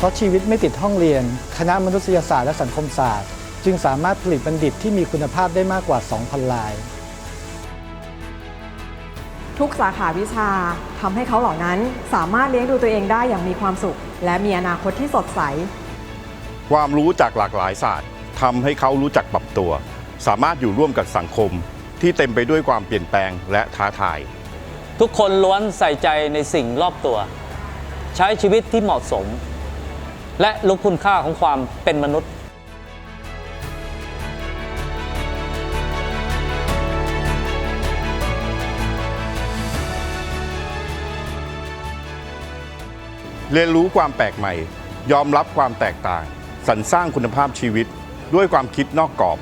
เพราะชีวิตไม่ติดห้องเรียน คณะมนุษยศาสตร์และสังคมศาสตร์ จึงสามารถผลิตบัณฑิตที่มีคุณภาพได้มากกว่า 2,000ราย ทุกสาขาวิชาทำให้เขาเหล่านั้นสามารถเลี้ยงดูตัวเองได้อย่างมีความสุข และมีอนาคตที่สดใส ความรู้จากหลากหลายศาสตร์ทำให้เขารู้จักปรับตัว สามารถอยู่ร่วมกับสังคม ที่เต็มไปด้วยความเปลี่ยนแปลงและท้าทาย ทุกคนล้วนใส่ใจในสิ่งรอบตัว ใช้ชีวิตที่เหมาะสม และรู้คุณค่าของความเป็นมนุษย์เรียนรู้ความแปลกใหม่ ยอมรับความแตกต่าง สรรสร้างคุณภาพชีวิต ด้วยความคิดนอกกรอบ